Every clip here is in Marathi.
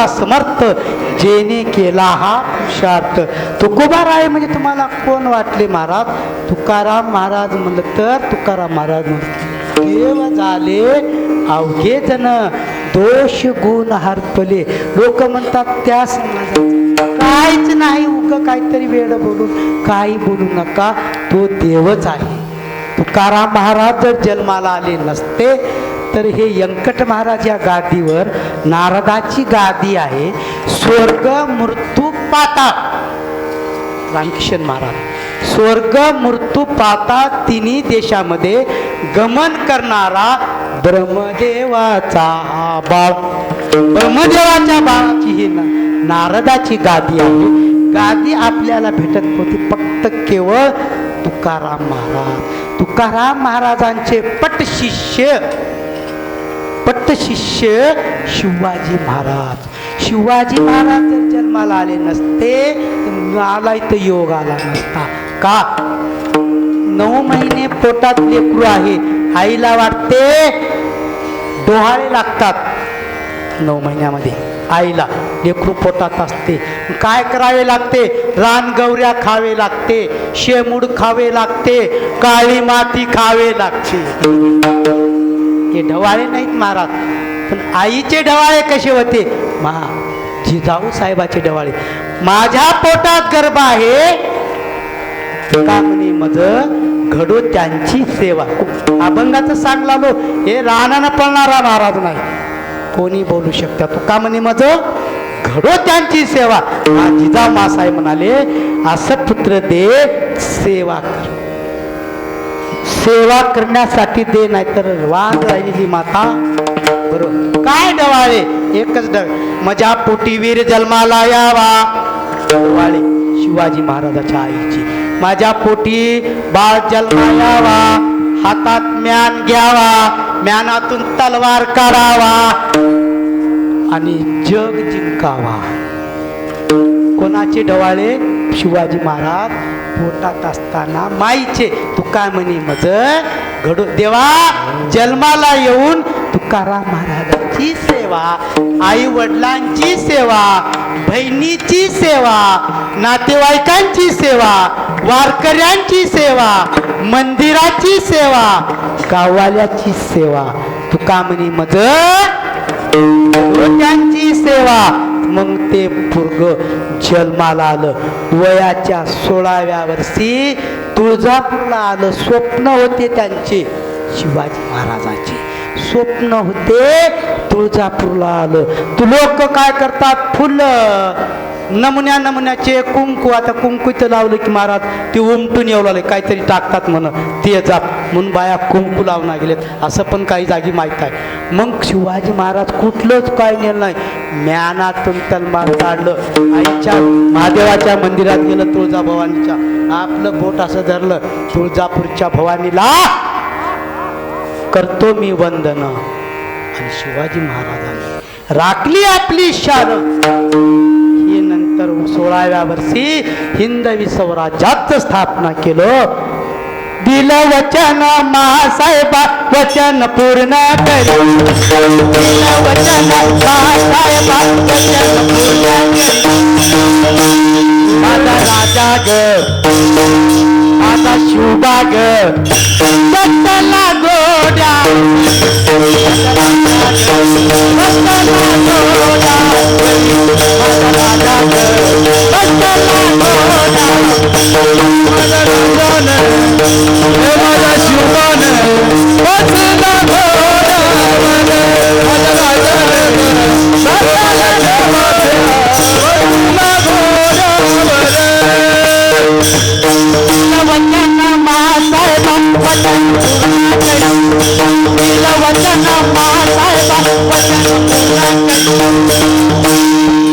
केला समर्थ जेने केला हा पुरुषार्थ तुकोबाराय म्हणजे तुम्हाला कोण वाटले महाराज? तुकाराम महाराज म्हणलं तर तुकाराम महाराज देव झाले अवघे जण दोष गुण हरपले. लोक म्हणतात त्या काहीच नाही उग काहीतरी वेळ बोलून काही बोलू नका तो देवच आहे. तुकाराम महाराज जर जन्माला आले नसते तर हे व्यंकट महाराज या गादीवर नारदाची गादी आहे. स्वर्ग मृत्यू पाता. रामकिशन महाराज. स्वर्ग मृत्यू पाता तिन्ही देशामध्ये गमन करणारा ब्रह्मदेवाचा हा बाळ. ब्रह्मदेवाच्या बाळाची ही नारदाची गादी आहे. गादी आपल्याला भेटत होती फक्त केवळ तुकाराम महाराज. तुकाराम महाराजांचे पट शिष्य पट्ट शिष्य शिवाजी महाराज. शिवाजी महाराज जर जन्माला आले नसते तर आला इथं योग आला नसता. का? नऊ महिने पोटात लेकरू आहे. आईला वाटते डोहाळे लागतात नऊ महिन्यामध्ये. आईला लेकरू पोटात असते. काय करावे लागते? रानगवऱ्या खावे लागते शेमूड खावे लागते काळी माती खावे लागते. ते ढवाळे नाहीत महाराज. पण आईचे ढवाळे कसे होते? महा जिजाऊ साहेबाचे ढवाळे. माझ्या पोटात गर्भ आहे. का म्हणे मज? घडो त्यांची सेवा. अभंगाचं सांगला लो हे रानानं पळणारा महाराज नाही. कोणी बोलू शकता? तू का म्हणे मज? घडो त्यांची सेवा. हा जिजाऊ मासाहेब म्हणाले असं पुत्र दे सेवा कर. सेवा करण्यासाठी दे नाहीतर वाद राहिलेली माता. बरोबर. काय डवाळे एकच डव माझ्या पोटी वीर जन्माला यावा. डवाळे शिवाजी महाराजाच्या आईची. माझ्या पोटी बाळ जन्मा यावा. हातात म्यान घ्यावा. म्यानातून तलवार काढावा. आणि जग जिंकावा. कोणाचे डवाळे? शिवाजी महाराज पोटात असताना माईचे. तुका म्हणे मज घडू देवा जन्माला येऊन तुकाराम महाराजांची सेवा आई वडिलांची सेवा बहिणीची सेवा नातेवाईकांची सेवा वारकऱ्यांची सेवा मंदिराची सेवा गावाल्याची सेवा. तुका म्हणे मज त्यांची सेवा. मग ते पुरग जन्माला आलं. वयाच्या सोळाव्या वर्षी तुळजापूरला आलं. स्वप्न होते त्यांचे. शिवाजी महाराजाचे. स्वप्न होते तुळजापूरला आलं. तू लोक काय करतात? फुलं. नमुन्या नमुन्याचे कुंकू आता कुंकूचं लावलं की महाराज ते उमटून येऊ लागले काहीतरी टाकतात म्हण ते जात म्हणून बाया कुंकू लावून गेलेत असं पण काही जागी माहीत आहे. मग शिवाजी महाराज कुठलंच काय नेलं नाही. म्यानातून तलवार काढलं. आईच्या महादेवाच्या मंदिरात गेलं तुळजा भवानीच्या आपलं बोट असं धरलं तुळजापूरच्या भवानीला करतो मी वंदन. आणि शिवाजी महाराजांनी राखली आपली शान. ही नंतर सोळाव्या वर्षी हिंदवी स्वराज्यात स्थापना केलं दिलं वचन महासाहेबा वचन पूर्ण करी दिलं वचन महासाहेबा वचन पूर्ण करी माझा राजा ग casa chubaga Santa la goda Santa la goda Santa la goda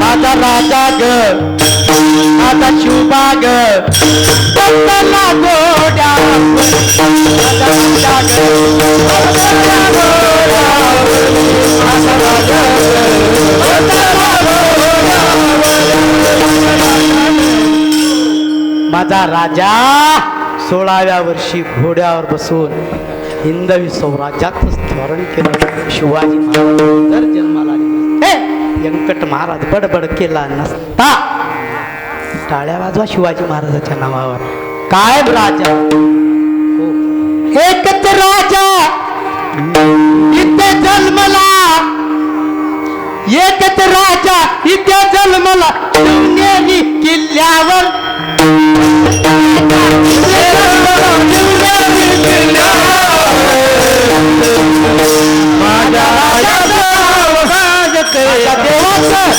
माझा राजा ग माझा शिवबा ग दत्तला गोड्या माझा राजा ग गोड्या माझा राजा ग माझा राजा सोळाव्या वर्षी घोड्यावर बसून हिंदवी स्वराज्यात स्मरण केलं शिवाजी महाराज जर जन्माला आले व्यंकट महाराज बडबड केला नसता. टाळ्या वाजवा शिवाजी महाराजाच्या नावावर. काय राजा. हो. एकच राजा. इथे जन्मला. एकच राजा इथे जन्मला. किल्ल्यावर. माझ्या देवाचं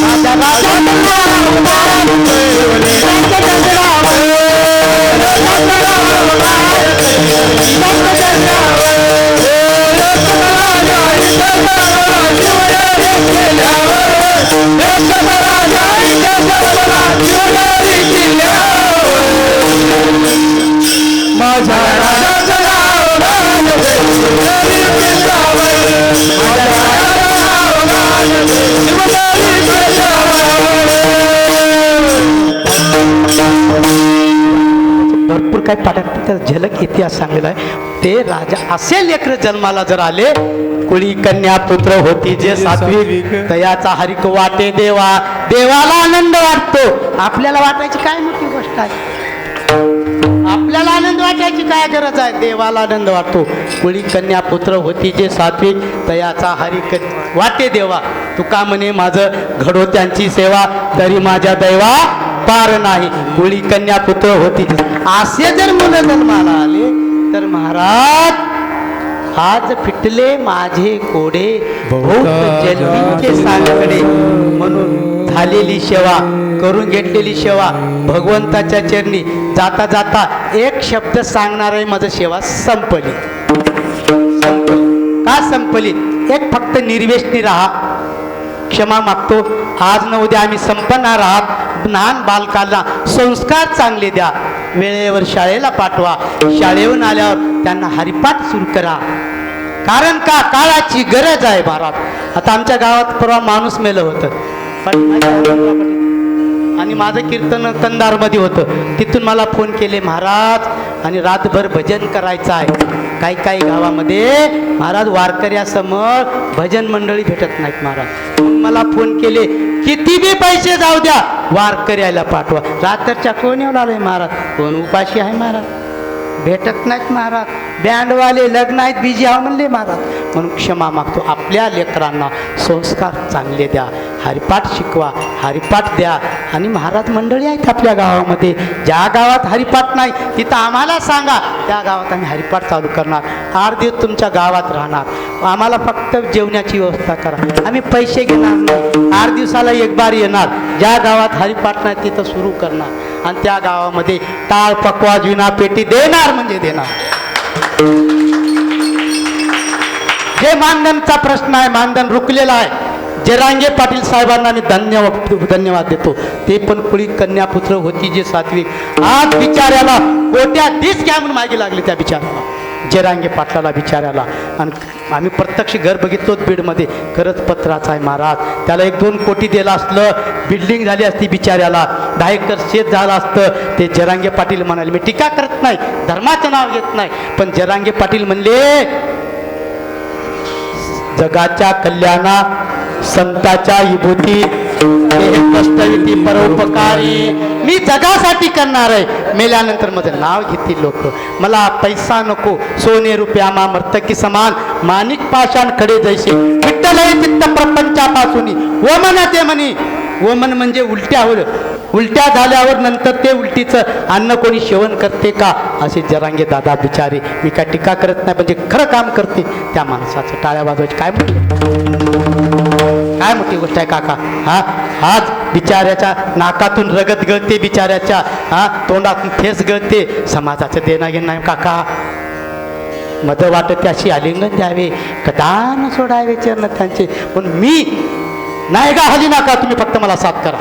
माझ्या राजाचं माझ्या भरपूर काही पाठात झलक इतिहास सांगलेला आहे. ते राजा असे लेकर जन्माला जर आले कुळी कन्या पुत्र होती जे सात्विक तयाचा हरिक वाटे देवा देवाला आनंद वाटतो. आपल्याला वाटायची काय मोठी गोष्ट आहे? आपल्याला आनंद वाटायची काय गरज आहे? देवाला आनंद वाटतो. कुळी कन्या पुत्र होती जे सात्विक तयाचा हरिक वाटे देवा. तुका म्हणे माझं घडो त्यांची सेवा तरी माझ्या दैवा पार नाही. कुळी कन्या पुत्र होती. असे जर मुलं जन्माला आले तर महाराज आज फिटले माझे कोडे. जन्मीचे सांगडे म्हणून झालेली सेवा करून घेतलेली सेवा भगवंताच्या चरणी. जाता जाता एक शब्द सांगणार आहे माझं सेवा संपली. का संपली? एक फक्त निर्वेशनी राहा. क्षमा मागतो. आज न उद्या आम्ही संपणार आहात. लहान बालकांना संस्कार चांगले द्या. वेळेवर शाळेला पाठवा. शाळेहून आल्यावर त्यांना हरिपाठ सुरू करा. कारण का? काळाची गरज आहे महाराज आता आमच्या गावात परवा माणूस मेलं होतं. पण आणि माझं कीर्तन कंदारमध्ये होतं. तिथून मला फोन केले महाराज आणि रातभर भजन करायचं आहे. काही काही गावामध्ये महाराज वारकऱ्यासमोर भजन मंडळी भेटत नाहीत महाराज. मला फोन केले किती बी पैसे जाऊ द्या वारकऱ्याला पाठवा. रात्रच्या कोण येऊन आलोय महाराज? कोण उपाशी आहे महाराज? भेटत नाहीत महाराज. बँडवाले लग्न आहेत बिजी आहो म्हणले महाराज. म्हणून क्षमा मागतो. आपल्या लेकरांना संस्कार चांगले द्या. हरिपाठ शिकवा हरिपाठ द्या. आणि महाराज मंडळी आहेत आपल्या गावामध्ये. ज्या गावात हरिपाठ नाही तिथं आम्हाला सांगा. त्या गावात आम्ही हरिपाठ चालू करणार. आठ दिवस तुमच्या गावात राहणार. आम्हाला फक्त जेवणाची व्यवस्था करा. आम्ही पैसे घेणार नाही. आठ दिवसाला एक बार येणार. ज्या गावात हरिपाठ नाही तिथं सुरू करणार. आणि त्या गावामध्ये टाळ पकवा जुना पेटी देणार म्हणजे देणार. हे मानधनचा प्रश्न आहे मानधन रुकलेला आहे. जरांगे पाटील साहेबांना मी धन्यवाद धन्यवाद देतो. ते पण कुळी कन्यापुत्र होती जे सात्विक. आज बिचाऱ्याला कोट्या दिस घ्या म्हणून मागे लागले त्या बिचाऱ्याला. जरांगे पाटलाला बिचाऱ्याला आणि आम्ही प्रत्यक्ष घर बघितलोच बीडमध्ये. खरंच पत्राचा आहे महाराज. त्याला एक दोन कोटी दिलं असलं बिल्डिंग झाली असती बिचाऱ्याला. दहा एकर शेत झालं असतं. ते जरांगे पाटील म्हणाले मी टीका करत नाही. धर्माचं नाव घेत नाही. पण जरांगे पाटील म्हणले जगाच्या कल्याणा संताच्या विभूती परोपकारी मी जगासाठी करणार आहे. मेल्यानंतर माझं नाव घेतील लोक. मला पैसा नको. सोने रुपया मा मर्तकी समान माणिक पाषाण खडे जैसे विठ्ठल हे चित्त प्रपंचापासून. ओमन ते म्हणे. ओमन म्हणजे उलट्या होलं उलट्या झाल्यावर नंतर ते उलटीचं अन्न कोणी सेवन करते का? असे जरांगे दादा बिचारे. मी काय टीका करत नाही म्हणजे खरं काम करते. त्या माणसाचं टाळ्या वाजवायची. काय म्हटलं काय मोठी गोष्ट आहे काका. हा आज बिचाऱ्याच्या नाकातून रगत गळते बिचाऱ्याच्या. हा तोंडातून ठेस गळते. समाजाचं देणं घेणं नाही काका. मद वाटत अशी आलिंगन द्यावे. कदान सोडावे चरण त्यांचे. पण मी नाही का हली नाका. तुम्ही फक्त मला साथ करा.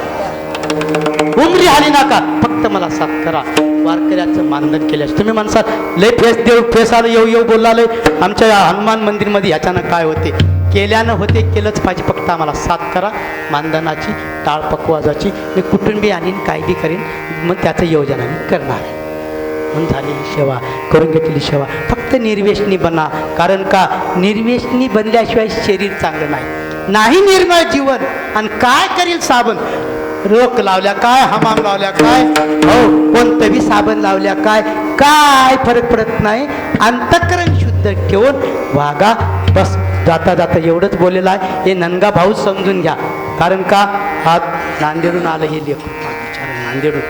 उमरी हाली नाका. फक्त मला साथ करा. वारकऱ्याचं मानधन केल्यास. तुम्ही म्हणसाल लय फेस देऊ फेस आलं येऊ येऊ बोलला लय आमच्या हनुमान मंदिरमध्ये ह्याच्यानं काय होते? केल्यानं होते केलंच पाहिजे. फक्त आम्हाला साथ करा. मानधनाची टाळ पकवाजाची मी कुटुंबी आणीन काय बी करीन मग त्याचं योजना मी करणार म्हणून झालेली सेवा करून घेतलेली सेवा. फक्त निर्वेशनी बना. कारण का? निर्वेशनी बनल्याशिवाय शरीर चांगलं नाही. नाही निर्मळ जीवन. आणि काय करील साबण? रोख लावल्या काय? हमाम लावल्या काय? हो कोणतं बी साबण लावल्या काय? काय फरक पडत नाही. अंतकरण शुद्ध ठेवून वागा बस. जाता जाता एवढंच बोललेलं आहे. हे ननगा भाऊ समजून घ्या. कारण का? हा नांदेडून आलं हे लेख बिचारे नांदेडून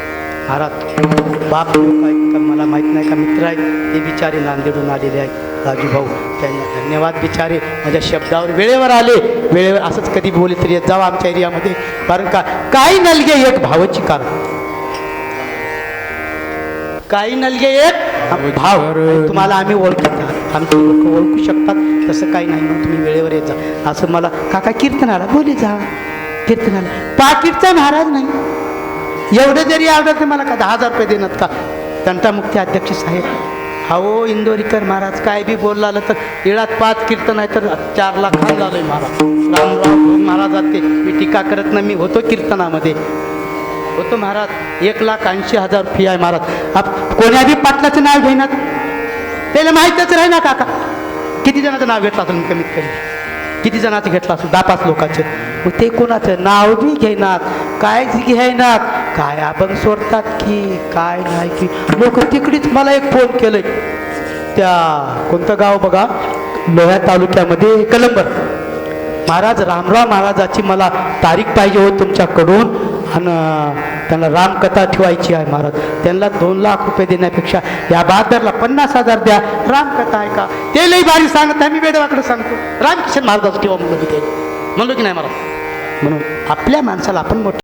महाराज बाप का मला माहीत नाही का? मित्र आहेत ते बिचारे नांदेडून आलेले आहेत. राजू भाऊ त्यांना धन्यवाद बिचारे. माझ्या शब्दावर वेळेवर आले. वेळेवर असंच कधी बोले तरी येत जावं आमच्या एरियामध्ये. कारण का? काही नलगे एक भावाची कारण. काही नलगे एक भाव. तुम्हाला आम्ही ओळखत आमचे लोक ओळखू शकतात. तसं काही नाही म्हणून तुम्ही वेळेवर येत जा. असं मला काका कीर्तनाला बोले जा. कीर्तनाला. पाकिटचा महाराज नाही. एवढं जरी आवडत नाही मला का दहा हजार रुपये देणार का? तंटामुक्ती अध्यक्ष साहेब. अहो इंदोरीकर महाराज काय बी बोलला आलं तर इळात पाच कीर्तन आहे तर चार लाख खान झालोय महाराज रामराव महाराजात ते मी टीका करत नाही मी होतो कीर्तनामध्ये. होतो महाराज एक लाख ऐंशी हजार फी आहे महाराज. आप कोण्या बी पाटलाचं नाव घेणार? त्याला माहीतच राही ना काका. किती जणाचं नाव घेतलं असेल कमीत कमी? किती जणाचं घेतलं असेल? दहा पाच लोकांचं. मग ते कोणाचं? नाव बी घेणार. काय घेणार? काय आपण सोडतात की काय नाही की? लोक तिकडीच मला एक फोन केलंय. त्या कोणतं गाव बघा? लोह्या तालुक्यामध्ये कलंबर. महाराज रामराव महाराजाची मला तारीख पाहिजे हो तुमच्याकडून. आणि त्यांना रामकथा ठेवायची आहे महाराज. त्यांना दोन लाख रुपये देण्यापेक्षा या बहादरला पन्नास हजार द्या. रामकथा आहे का ते लई भारी सांगत आहे मी वेडवाकडे सांगतो. रामकिशन महाराजाचं ठेवा म्हणलं की ते. म्हणलो की नाही महाराज? म्हणून आपल्या माणसाला आपण मोठं